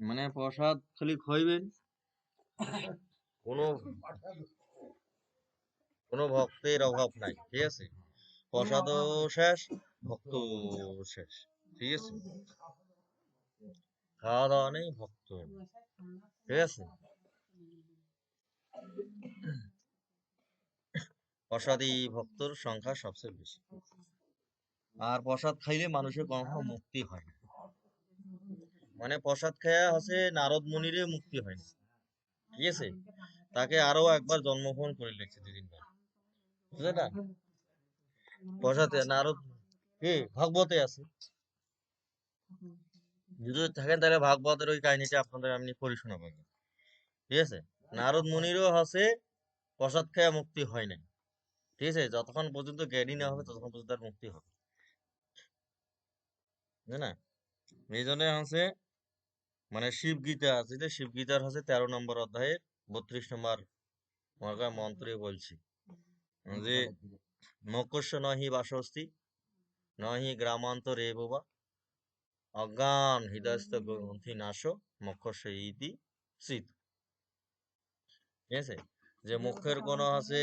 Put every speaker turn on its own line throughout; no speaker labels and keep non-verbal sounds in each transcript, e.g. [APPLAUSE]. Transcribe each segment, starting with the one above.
মানে প্রসাদ খালি খাইবেন? কোনো কোনো ভক্তের অভাব নাই, ঠিক আছে? প্রসাদও শেষ ভক্ত শেষ, ঠিক আছে? খাওয়া দাওয়া নেই, ভক্ত ঠিক আছে? প্রসাদী ভক্তর সংখ্যা সবচেয়ে বেশি। আর প্রসাদ খাইলে মানুষের কখনো মুক্তি হয় না। মানে প্রসাদ খেয়ে হচ্ছে নারদ মুনিরে মুক্তি হয় না ঠিক আছে? তাকে আরও একবার জন্মগ্রহণ করে লেগছে দুদিন পর বুঝলে না? প্রসাদে, নারদ, কি? ভাগবতে আছে। যদি থাকেন তাহলে ভাগবতের ওই কাহিনীটা আপনাদের পড়ি। ঠিক আছে? নারদ মুনিরও প্রসাদ খেয়ে মুক্তি হয় নাই। ঠিক আছে? যতক্ষণ পর্যন্ত জ্ঞানী না হবে, ততক্ষণ পর্যন্ত তার মুক্তি হবে। না? এই জন্য হচ্ছে মানে শিব গীতা আছে যে শিব গীতার হচ্ছে তেরো নম্বর অধ্যায়ের বত্রিশ নম্বর মন্ত্রে বলছি। যে মকস্য নহি বাসস্তি, নহি গ্রামান্তরে বোবা, অজ্ঞান হৃদয়স্থ গ্রন্থি নাশ মক্ষস্য ইতি শীত ঠিক আছে? যে মুখের কোনো আছে,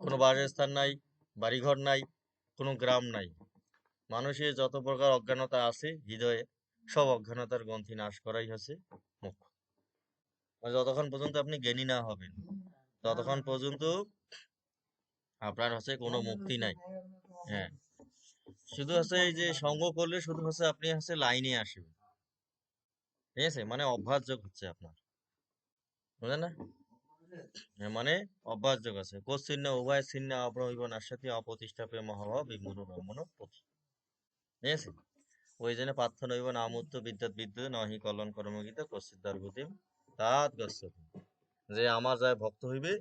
কোনো বাসস্থান নাই, বাড়িঘর নাই, কোনো গ্রাম নাই। মানুষের যত প্রকার অজ্ঞানতা আছে হৃদয়ে সব অজ্ঞানতার গ্রন্থি নাশ করাই হচ্ছে মুখ যতক্ষণ পর্যন্ত আপনি জ্ঞানী না হবেন ততক্ষণ পর্যন্ত আপনার হচ্ছে কোনো মুক্তি নাই। হ্যাঁ। শুধু হচ্ছে এই যে সঙ্গ করলে শুধু হচ্ছে আপনি হচ্ছে লাইনে আসবেন। ঠিক আছে? মানে অভ্যাসযোগ হচ্ছে আপনার। বুঝলেন না? হ্যাঁ, মানে অভ্যাসযোগ আছে। কোশ্চিন্ন উভয় ছিন্ন অপ্রহিব নাশাতি অপ্রতিষ্ঠাপে মহাভাব বিমূঢ় ব্রহ্মণ পথি ঠিক আছে? জন্য পার্থ নৈব নামুত্ত বিদ্যাৎ বিদ্যুৎ নহি কলন কর্মগীত কশ্চিদ্দার গতিম তাৎ গচ্ছতি। যে আমার যায় ভক্ত হইবে,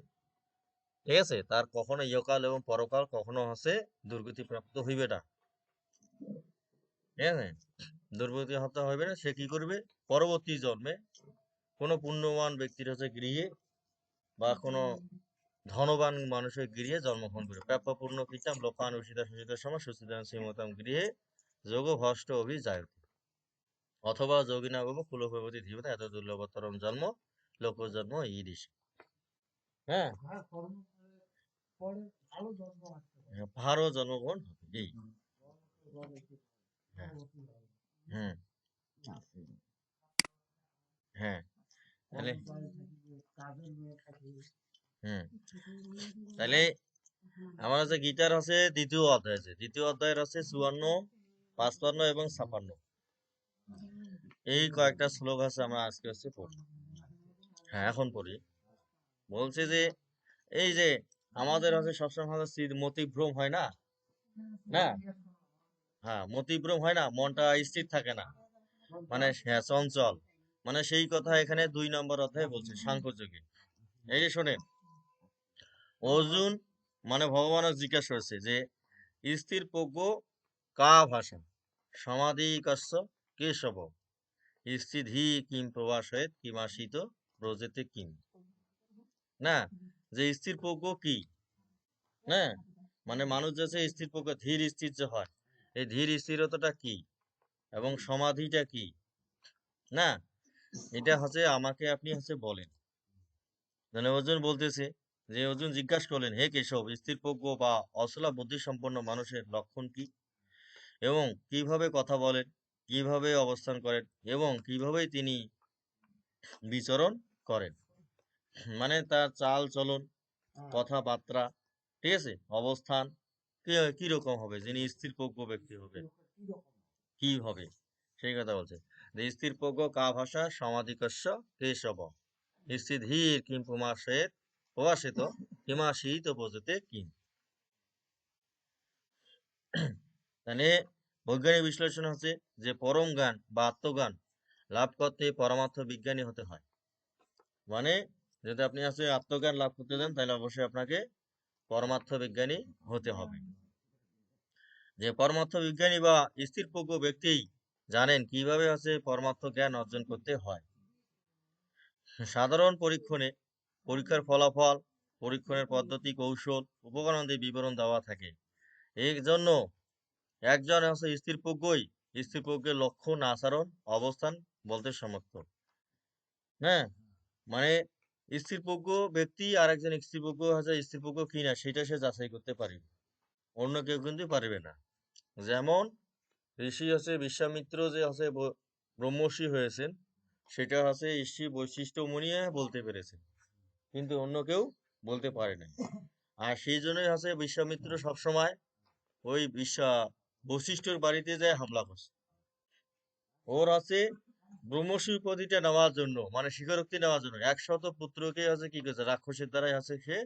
ঠিক আছে, তার কখনো ইহকাল এবং পরকাল কখনো হচ্ছে দুর্গতি প্রাপ্ত হইবে না ঠিক আছে? দুর্গতি হতে হইবে না, সে কি করবে? পরবর্তী জন্মে কোনো পুণ্যবান ব্যক্তির হচ্ছে গৃহে বা কোনো ধনবান মানুষের গৃহে জন্মগ্রহণ করবে। প্রাপ্য পূর্ণ কৃতাম লোকান উষিতা সুষিত সময় সুস্থিতাম শ্রীমতাম গৃহে যোগ ভষ্ট অভিজায়ত। অথবা যোগিনা বাবু কুলভবতী ধীবতা, এত দুর্লভতরম জন্ম লোক জন্ম ইরিশ হ্যাঁ জন্মগ্রহণ হবে হ্যাঁ। হ্যাঁ। তাহলে হুম। তাহলে আমার হচ্ছে গীতার আছে, দ্বিতীয় অধ্যায় আছে। দ্বিতীয় অধ্যায়ের আছে চুয়ান্ন পাঁচপান্ন এবং ছাপান্ন। এই কয়েকটা শ্লোক আছে আমরা আজকে হচ্ছে হ্যাঁ এখন পড়ি। বলছে যে, এই যে আমাদের হচ্ছে সবসময় মতিভ্রম হয় না? না? হ্যাঁ মতিভ্রম হয় না, মনটা স্থির থাকে না। মানে হ্যাঁ চঞ্চল। মানে সেই কথা এখানে দুই নম্বর অধ্যায়ে বলছে সাংখ্যযোগে এই যে শোনেন, অর্জুন মানে ভগবানক জিজ্ঞাসা করেছে যে, স্থির প্রজ্ঞ কা ভাষা সমাধি কস্য কেশব। স্থিধি Kim প্রবাসয়েত কিমাশিত ব্রজেতে Kim. না, যে স্থির প্রজ্ঞ কি? না মানে মানুষ যাচ্ছে স্থির প্রজ্ঞ, ধীর স্থির যে হয়, এই ধীর স্থিরতাটা কি? এবং সমাধিটা কি? না, এটা হচ্ছে আমাকে আপনি হচ্ছে বলেন। মানে অর্জুন বলতেছে, যে অর্জুন জিজ্ঞাসা করলেন, হে কেশব স্থির প্রজ্ঞ বা অচলা বুদ্ধি সম্পন্ন মানুষের লক্ষণ কি? এবং কীভাবে কথা বলেন কীভাবে অবস্থান করেন এবং কীভাবে তিনি বিচরণ করেন। মানে তার চাল চলন কথাবার্তা ঠিক আছে? অবস্থান কি রকম হবে? যিনি স্থির প্রজ্ঞ ব্যক্তি হবে। কি হবে? সেই কথা বলছে। যে স্থির প্রজ্ঞ কা ভাষা সমাধিকস্য কেশব। স্থিধীর কিম পুমাশের প্রবাসিত হিমাশীত বোঝতে কিম। [CLEARS THROAT] মানে বৈজ্ঞানিক বিশ্লেষণ হচ্ছে যে পরম জ্ঞান বা আত্মজ্ঞান লাভ করতে পরমার্থ বিজ্ঞানী হতে হয়। মানে যদি আপনি হচ্ছে আত্মজ্ঞান লাভ করতে চান তাহলে অবশ্যই আপনাকে পরমার্থ বিজ্ঞানী হতে হবে। যে পরমার্থ বিজ্ঞানী বা স্থির প্রজ্ঞ ব্যক্তি জানেন কীভাবে হচ্ছে পরমার্থ জ্ঞান অর্জন করতে হয়। সাধারণ পরীক্ষণে পরীক্ষার ফলাফল, পরীক্ষণের পদ্ধতি, কৌশল উপকরণ দিয়ে বিবরণ দেওয়া থাকে। এর জন্য একজন হচ্ছে স্থির প্রজ্ঞই স্ত্রীপক্ষের লক্ষণ, আচরণ, অবস্থান বলতে সমর্থ হ্যাঁ? মানে স্ত্রীপক্ষ ব্যক্তি আর একজন স্ত্রীপক্ষ হচ্ছে স্ত্রীপক্ষ কিনা সেটা সে যাচাই করতে পারবে অন্য কেউ কিন্তু পারবে না। যেমন ঋষি হচ্ছে বিশ্বামিত্র যে হচ্ছে ব- ব্রহ্মর্ষি হয়েছেন, সেটা হচ্ছে ঋষি বৈশিষ্ট্য মনিয়ে বলতে পেরেছেন। কিন্তু অন্য কেউ বলতে পারে না আর সেই জন্যই হচ্ছে বিশ্বামিত্র সবসময় ওই বিশ্বা বশিষ্ঠর বাড়িতে যায় হামলা করছে। ওর হচ্ছে ব্রহ্মর্ষি উপাধিটা নেওয়ার জন্য মানে স্বীকারোক্তি নেওয়ার জন্য। একশত পুত্রকে হচ্ছে কি করেছে, রাক্ষসের দ্বারাই হচ্ছে সে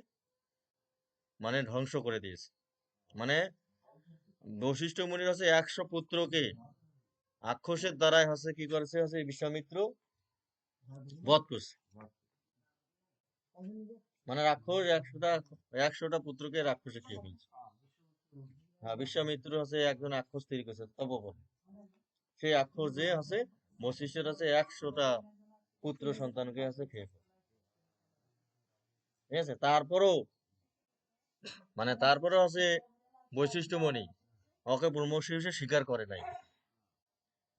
মানে ধ্বংস করে দিয়েছে। মানে বশিষ্ঠ মুনির হচ্ছে একশো পুত্রকে আক্ষসের দ্বারাই হচ্ছে কি করেছে হচ্ছে বিশ্বামিত্র বধ করছে। মানে রাক্ষস একশোটা একশোটা পুত্রকে রাক্ষসে খেয়ে ফেলছে। বিশ্বামিত্র হচ্ছে একজন আক্ষস তৈরি করেছে, তপবন। সেই আক্ষস যে আছে বশিষ্ঠের হচ্ছে একশোটা পুত্র সন্তানকে হচ্ছে খেয়ে ঠিক আছে? তারপরও মানে তারপরে হচ্ছে বৈশিষ্ট্যমণি ওকে ব্রহ্মর্ষি হিসেবে স্বীকার করে নাই।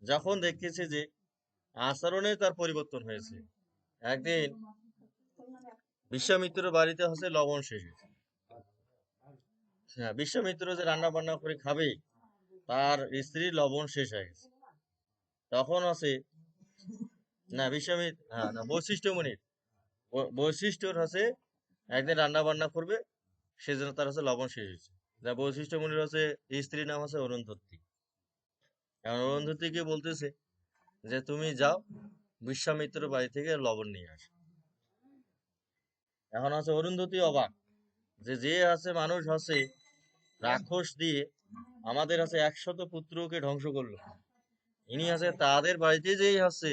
যখন দেখতেছে যে আচরণে তার পরিবর্তন হয়েছে, একদিন বিশ্বামিত্র বাড়িতে হচ্ছে লবণ শেষ হয়েছে। হ্যাঁ বিশ্বামিত্র যে রান্না বান্না করে খাবে, তার স্ত্রীর লবণ শেষ হয়ে গেছে। তখন আছে না বিশ্বামিত্র হ্যাঁ না, বৈশিষ্ট্য মুনির বৈশিষ্ট্যর হচ্ছে, একদিন রান্না বান্না করবে, সেজন্য তার হচ্ছে লবণ শেষ হয়েছে। যা বৈশিষ্ট্য মুনির হচ্ছে, স্ত্রীর নাম হচ্ছে অরুন্ধতী। এখন অরুন্ধতীকে বলতেছে, যে তুমি যাও, বিশ্বামিত্র বাড়ি থেকে লবণ নিয়ে আসো। এখন আছে অরুন্ধতী অবাক। যে যে আছে মানুষ আছে, রাক্ষস দিয়ে আমাদের আছে একশত পুত্রকে ধ্বংস করল। ইনি আছে তাদের বাড়িতে যেই আছে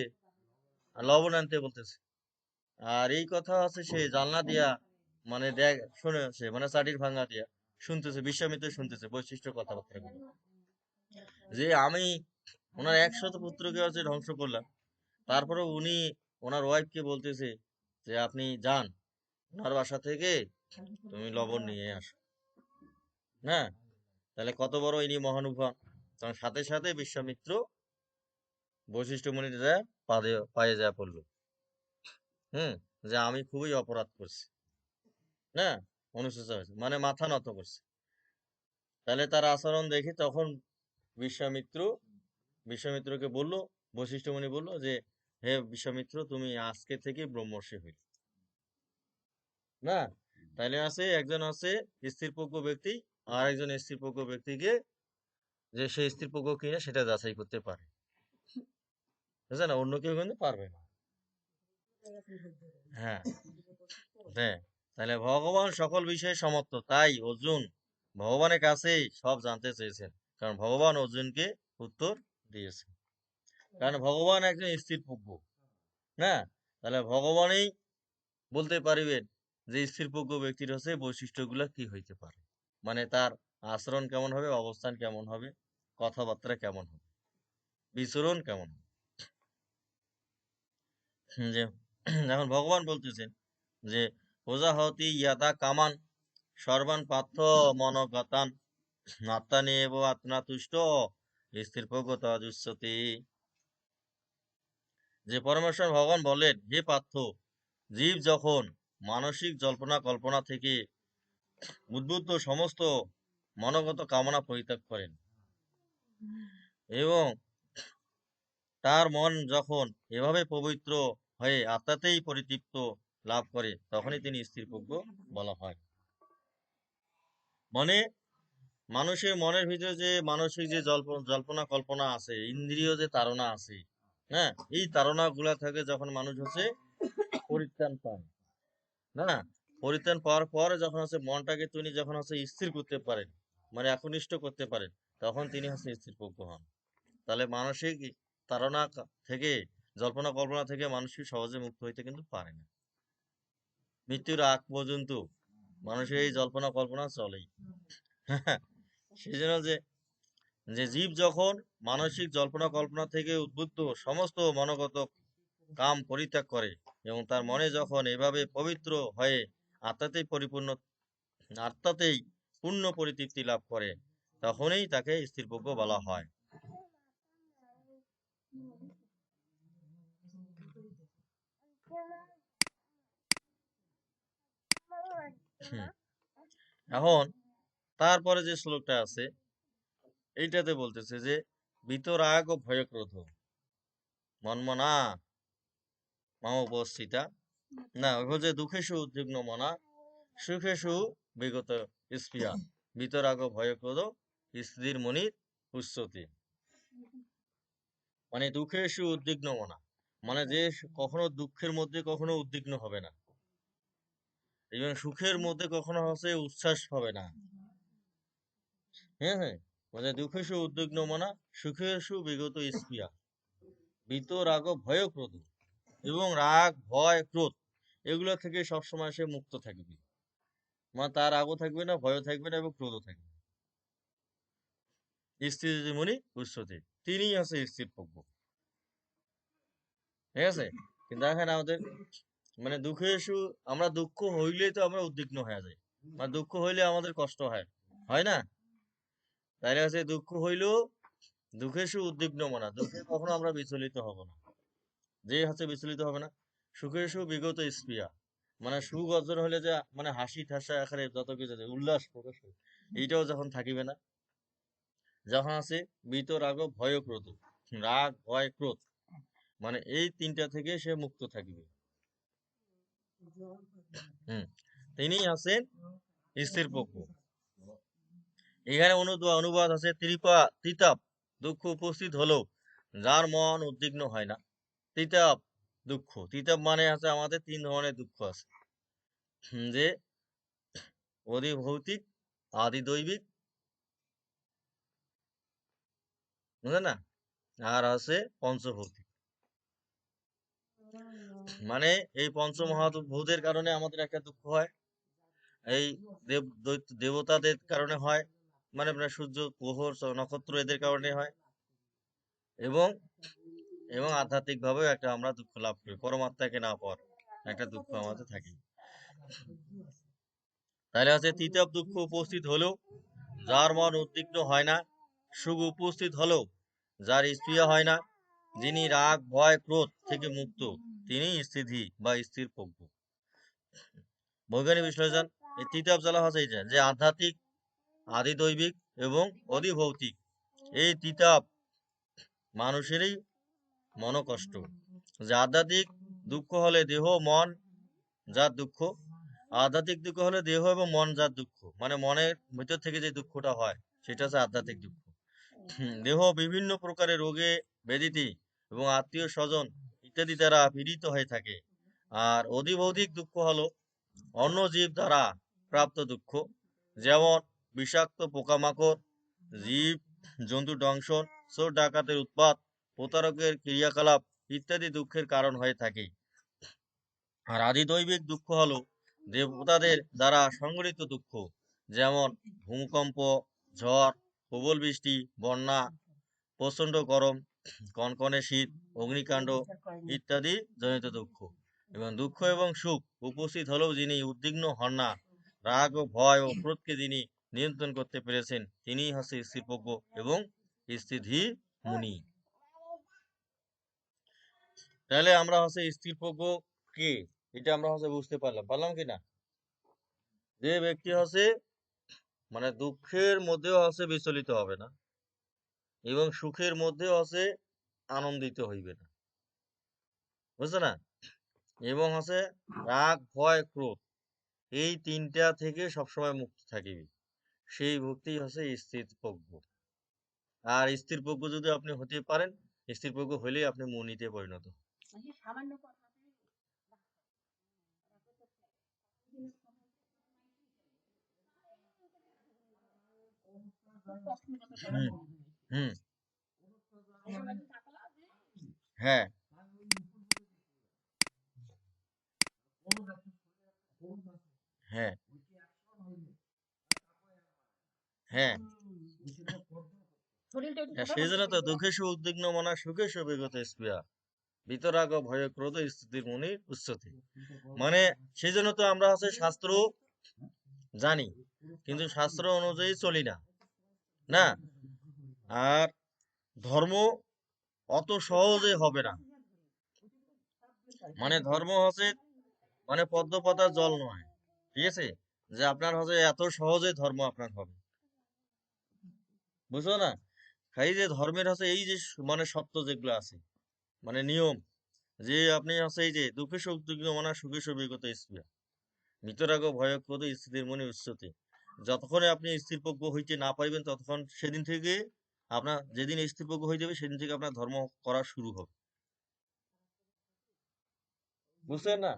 লবণ আনতে বলতেছে। আর এই কথা আছে সে জানলা দিয়া মানে দেখ, শুনে সে মানে চাটির ভাঙা দিয়া শুনতেছে, বিশ্বামিত্র শুনতেছে বৈশিষ্ট্য কথাবার্তা যে আমি ওনার একশত পুত্রকে হচ্ছে ধ্বংস করলাম। তারপরে উনি ওনার ওয়াইফকে বলতেছে যে, আপনি যান, ওনার বাসা থেকে তুমি লবণ নিয়ে আসো। না তাহলে কত বড় ইনি মহানুভব? তখন সাথে সাথে বিশ্বামিত্র বৈশিষ্ট্য মুনির পাদে, পায়ে যা পড়ল। হুম, যে আমি খুবই অপরাধ করছি। না অনুশোচনা হয়েছে মানে মাথা নত করছে। তাহলে তার আচরণ দেখে তখন বিশ্বামিত্র, বিশ্বামিত্রকে বলল বৈশিষ্ট্য মুনি বলল যে, হে বিশ্বামিত্র, তুমি আজকে থেকে ব্রহ্মর্ষি হইলে। না তাইলে আছে, একজন আছে স্থিরপক্ষ ব্যক্তি আর একজন স্থিরপক্ষ ব্যক্তিকে যে সে স্থিরপক্ষ কিনা সেটা যাচাই করতে পারে। বুঝছেন না অন্য কেউ কিন্তু পারবে না। হ্যাঁ। হ্যাঁ তাহলে ভগবান সকল বিষয়ে সমর্থ। তাই অর্জুন ভগবানের কাছেই সব জানতে চেয়েছেন। কারণ ভগবান অর্জুনকে উত্তর দিয়েছে কারণ ভগবান একজন স্থিরপজ্ঞ না? তাহলে ভগবানই বলতে পারিবেন যে স্থিরপজ্ঞ ব্যক্তির হচ্ছে বৈশিষ্ট্যগুলা কি হইতে পারে? মানে তার আচরণ কেমন হবে, অবস্থান কেমন হবে, কথাবার্তা কেমন হবে, বিচরণ কেমন হবে? যে এখন ভগবান বলতেছেন যে প্রজাহতি ইয়াতা কামান সর্বান পার্থ মনগতান আত্মানি এব আত্মা তুষ্ট স্থিরপজ্ঞত অজুচ্ছতি যে পরমেশ্বর ভগবান বলেন হে পার্থ, জীব যখন মানসিক জল্পনা কল্পনা থেকে উদ্বুদ্ধ সমস্ত মনোগত কামনা পরিত্যাগ করেন। এবং তার মন যখন এভাবে পবিত্র হয়ে আত্মাতেই পরিতৃপ্ত লাভ করে, তখনই তিনি স্থিরপজ্ঞ বলা হয়। মানে মানুষের মনের ভিতরে যে মানসিক যে জল্পনা কল্পনা আছে, ইন্দ্রিয় যে তাড়না আছে হ্যাঁ? এই তাড়না গুলা থেকে যখন মানুষ হচ্ছে পরিত্রাণ পায়। না? পরিত্রাণ পাওয়ার পরে যখন হচ্ছে মনটাকে তিনি যখন হচ্ছে স্থির করতে পারেন মানে একনিষ্ঠ করতে পারেন, তখন তিনি হচ্ছে স্থিরপজ্ঞ হন। তাহলে মানসিক কা- থেকে, জল্পনা কল্পনা থেকে মানুষকে সহজে মুক্ত হইতে কিন্তু পারে না। মৃত্যুর আগ পর্যন্ত মানুষের এই জল্পনা কল্পনা চলেই। [LAUGHS] সেই জন্য যে যে জীব যখন মানসিক জল্পনা কল্পনা থেকে উদ্বুদ্ধ, সমস্ত মনোগত কাম পরিত্যাগ করে এবং তার মনে যখন এভাবে পবিত্র হয়ে আত্মাতেই পরিপূর্ণ, আত্মাতেই পূর্ণ পরিতৃপ্তি লাভ করে, তখনই তাকে স্থিরপজ্ঞ বলা হয়। এখন তারপরে যে শ্লোকটা আছে, এইটাতে বলতেছে যে, বিতরাগ ও ভয়ক্রোধ। মনমনা মাম উপস্থিতা না হচ্ছে দুঃখেশু উদ্বিগ্ন মনা সুখেশু বিগত স্পৃহা। বিতরাগ ও ভয়ক্রোধ স্ত্রীর মনির উচ্চতি মানে দুঃখেশু উদ্বিগ্ন মনা। মানে যে কখনো দুঃখের মধ্যে কখনো উদ্বিগ্ন হবে না। এবং সুখের মধ্যে কখনো হচ্ছে উচ্ছ্বাস হবে না। হ্যাঁ হ্যাঁ। মানে দুঃখেশু উদ্বিগ্ন মনা সুখেশু বিগত স্পৃহা। বিত রাগ ভয় ক্রোধ এবং রাগ, ভয়, ক্রোধ, এগুলো থেকে সবসময় সে মুক্ত থাকবে। মানে তার রাগও থাকবে না, ভয়ও থাকবে না এবং ক্রোধও থাকবে। স্ত্রী মনি উৎসতে তিনি আছে স্থির পক্ষ। ঠিক আছে? কিন্তু দেখেন আমাদের মানে দুঃখে এসু আমরা দুঃখ হইলেই তো আমরা উদ্বিগ্ন হয়ে যাই। মানে দুঃখ হইলে আমাদের কষ্ট হয় হয় না? তাইলে হচ্ছে দুঃখ হইলেও দুঃখে দুঃখেশু উদ্বিগ্ন মনা, দুঃখে কখনো আমরা বিচলিত হব না। যে হচ্ছে বিচলিত হবে না। সুখেশু বিগত স্পৃহা। মানে সুখ অর্জন হলে যে মানে হাসি ঠাসা আকারে যত কিছু উল্লাস প্রকাশ হয়, এইটাও যখন থাকিবে না যখন আছে বিত রাগ ভয় ক্রোধ। রাগ ভয় ক্রোধ। মানে এই তিনটা থেকে সে মুক্ত থাকবে। তিনি আছেন স্থির পক্ষ। এখানে অনুবাদ আছে ত্রিপা তিতাপ দুঃখ উপস্থিত হলো যার মন উদ্বিগ্ন হয় না। তিতাপ দুঃখ। তিতাপ মানে আছে আমাদের তিন ধরনের দুঃখ আছে। যে অধি ভৌতিক আদি দৈবিক বুঝলেন না? আর আছে পঞ্চভৌতিক। মানে এই পঞ্চমহাভূতের কারণে আমাদের একটা দুঃখ হয়। এই দেব দেবতাদের কারণে হয়। মানে সূর্য, গ্রহ, নক্ষত্র এদের কারণে হয়। এবং এবং আধ্যাত্মিক ভাবেও একটা আমরা দুঃখ লাভ করি, পরমাত্মাকে না পর একটা দুঃখ আমাদের থাকে। তাহলে আছে তৃতীয় দুঃখ উপস্থিত হলেও, যার মন উদ্বিগ্ন হয় না, সুখ উপস্থিত হলেও, যার স্পৃহা হয় না, যিনি রাগ, ভয়, ক্রোধ থেকে মুক্ত, তিনি স্থিতি বা স্থির প্রজ্ঞ। বৈজ্ঞানিক বিশ্লেষণ, এই তৃতীয় জ্বালা হচ্ছে এইটা, যে আধ্যাত্মিক আদি দৈবিক এবং অধিভৌতিক, এই তিতাপ মানুষেরই মনোকষ্ট। যে আধ্যাত্মিক দুঃখ হলে দেহ, মন, যার দুঃখ। আধ্যাত্মিক দুঃখ হলে দেহ এবং মন, যার দুঃখ। মানে মনের ভিতর থেকে যে দুঃখটা হয়, সেটা হচ্ছে আধ্যাত্মিক দুঃখ। দেহ বিভিন্ন প্রকারের রোগে ব্যাধিতে এবং আত্মীয় স্বজন ইত্যাদি দ্বারা পীড়িত হয়ে থাকে। আর অধিভৌতিক দুঃখ হলো অন্য জীব দ্বারা প্রাপ্ত দুঃখ। যেমন বিষাক্ত পোকামাকড়, জীব, জন্তু দংশন চোর, ডাকাতের উৎপাত প্রতারকের ক্রিয়াকলাপ ইত্যাদি দুঃখের কারণ হয়ে থাকে। আর আদিদৈবিক দুঃখ হলো দেবতাদের দ্বারা সংগঠিত দুঃখ, যেমন ভূমিকম্প, ঝড়, প্রবল বৃষ্টি, বন্যা, প্রচণ্ড গরম, কনকনে শীত, অগ্নিকাণ্ড ইত্যাদি জনিত দুঃখ। এবং দুঃখ এবং সুখ উপস্থিত হলেও যিনি উদ্বিগ্ন হন না, রাগ ও ভয় ও ক্রোধকে যিনি নিয়ন্ত্রণ করতে পেরেছেন, তিনিই হচ্ছে স্থিরপ্রজ্ঞ এবং স্থিধি মুনি। তাহলে আমরা হচ্ছে স্থিরপ্রজ্ঞ কে? এটা আমরা হচ্ছে বুঝতে পারলাম। পারলাম কি না? যে ব্যক্তি হচ্ছে মানে দুঃখের মধ্যেও হচ্ছে বিচলিত হবে না এবং সুখের মধ্যেও হচ্ছে আনন্দিত হইবে না। বুঝছ না? এবং হচ্ছে রাগ, ভয়, ক্রোধ এই তিনটা থেকে সবসময় মুক্ত থাকিবে। সেই ভক্তি হচ্ছে স্থির প্রজ্ঞ। আর স্থির প্রজ্ঞ যদি আপনি হতে পারেন, স্থির প্রজ্ঞ হলেই আপনি মুনিতে পরিণত হন।
সামান্য কথা
হুম হুম। হ্যাঁ। হ্যাঁ। হ্যাঁ। হ্যাঁ, সেই জন্য তো
দুঃখে
দুঃখেশু উদ্বিগ্ন মনা সুখেশু বিগত স্পৃহা। বিতরাগ ভয় ক্রোধ স্থিতির মুনির উচ্চতে মানে সেই জন্য তো আমরা হচ্ছে শাস্ত্র জানি কিন্তু শাস্ত্র অনুযায়ী চলি না। না? আর ধর্ম অত সহজে হবে না। মানে ধর্ম হচ্ছে মানে পদ্ম পাতার জল নয়। ঠিক আছে? যে আপনার হচ্ছে এত সহজে ধর্ম আপনার হবে। বুঝছ না? এই যে ধর্মের হচ্ছে এই যে মানে সত্য যেগুলো আছে মানে নিয়ম যে আপনি হচ্ছে এই যে দুঃখে সুখ, দুঃখে মনা সুখে সুবিগত স্প্রিয়া মৃতরাগ ভয় ক্রোধ স্থিতির মনে উচ্চতে। যতক্ষণে আপনি স্থিরপজ্ঞ হইতে না পারবেন ততক্ষণ সেদিন থেকে আপনার, যেদিন স্থিরপজ্ঞ হয়ে যাবে, সেদিন থেকে আপনার ধর্ম করা শুরু হবে। বুঝছেন না?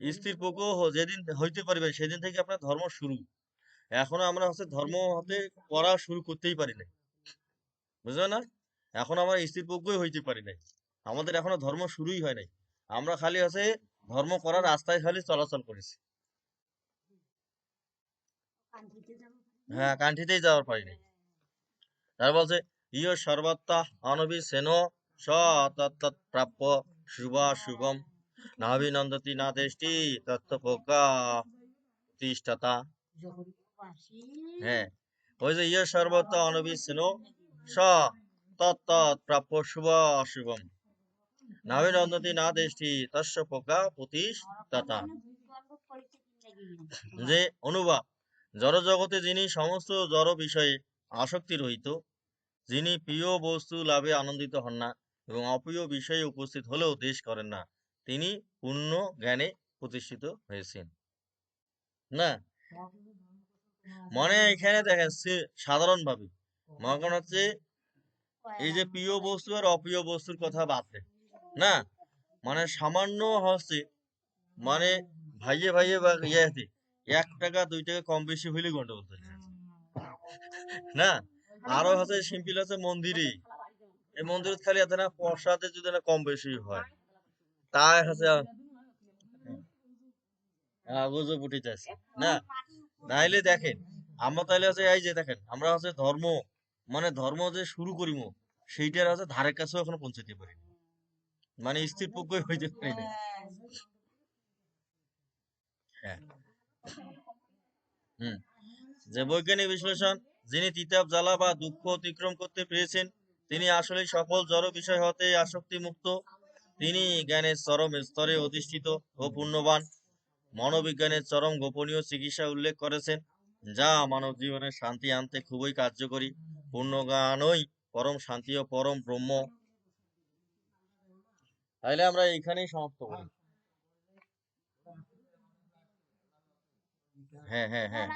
স্থিরপজ্ঞ হ- যেদিন হইতে পারবেন সেদিন থেকে আপনার ধর্ম শুরু। এখনও আমরা হচ্ছে ধর্ম হতে করা শুরু করতেই পারি নাই। বুঝলেন না? এখন আমরা স্থিরপজ্ঞই হইতে পারি নাই। আমাদের এখনও ধর্ম শুরুই হয় নাই। আমরা খালি হচ্ছে ধর্ম করার রাস্তায় খালি চলাচল করেছি। হ্যাঁ কান্ঠিতেই যাওয়ার পারি নাই। তার বলছে, ইয় সর্বত্তা অনবি সেন প্রাপ্য শুভা শুভম নাভিনন্দতি না দেশটি তত্ত্বপোকা তিষ্ঠতা। হ্যাঁ ওই যে, ইয় সর্বত্তা অনবি সেন যে অনুবাদ, জড়জগতে যিনি সমস্ত জড় বিষয়ে আসক্তি রহিত, যিনি প্রিয় বস্তু লাভে আনন্দিত হন না এবং অপ্রিয় বিষয়ে উপস্থিত হলেও দেশ করেন না, তিনি পূর্ণ জ্ঞানে প্রতিষ্ঠিত হয়েছেন। না? মানে এখানে দেখেন সাধারণ ভাবে মনে করেন হচ্ছে এই যে প্রিয় বস্তু আর অপ্রিয় বস্তুর কথা বাদ না? মানে সামান্য হচ্ছে মানে ভাইয়ে ভাইয়ে বা ইয়াতে এক টাকা দুই টাকা কম বেশি হইলে গন্ডগোল চলে যায়। না? আরও হচ্ছে সিম্পল আছে মন্দিরে। এই মন্দিরে খালি এত না প্রসাদে যদি না কম বেশি হয়। তাই হচ্ছে গুজব উঠিতেছে না? নাইলে দেখেন আমরা তাহলে হচ্ছে এই যে দেখেন আমরা হচ্ছে ধর্ম মানে ধর্ম যে শুরু করিম, সেইটার হচ্ছে ধারের কাছেও এখনও পৌঁছাতে পারিনি। মানে স্থির পক্ষই হইতে পারি না হ্যাঁ যে বৈজ্ঞানিক বিশ্লেষণ, যিনি তিতাব, জ্বালা বা দুঃখ অতিক্রম করতে পেরেছেন, তিনি আসলে সকল জড় বিষয় হতে আসক্তি মুক্ত তিনি জ্ঞানের চরম স্তরে অধিষ্ঠিত ও পূর্ণবান মনোবিজ্ঞানের চরম গোপনীয় চিকিৎসা উল্লেখ করেছেন, যা মানব জীবনে শান্তি আনতে খুবই কার্যকরী। পূর্ণজ্ঞানই পরম শান্তি ও পরম ব্রহ্ম। তাইলে আমরা এইখানেই সমাপ্ত করি। হ্যাঁ হ্যাঁ হ্যাঁ।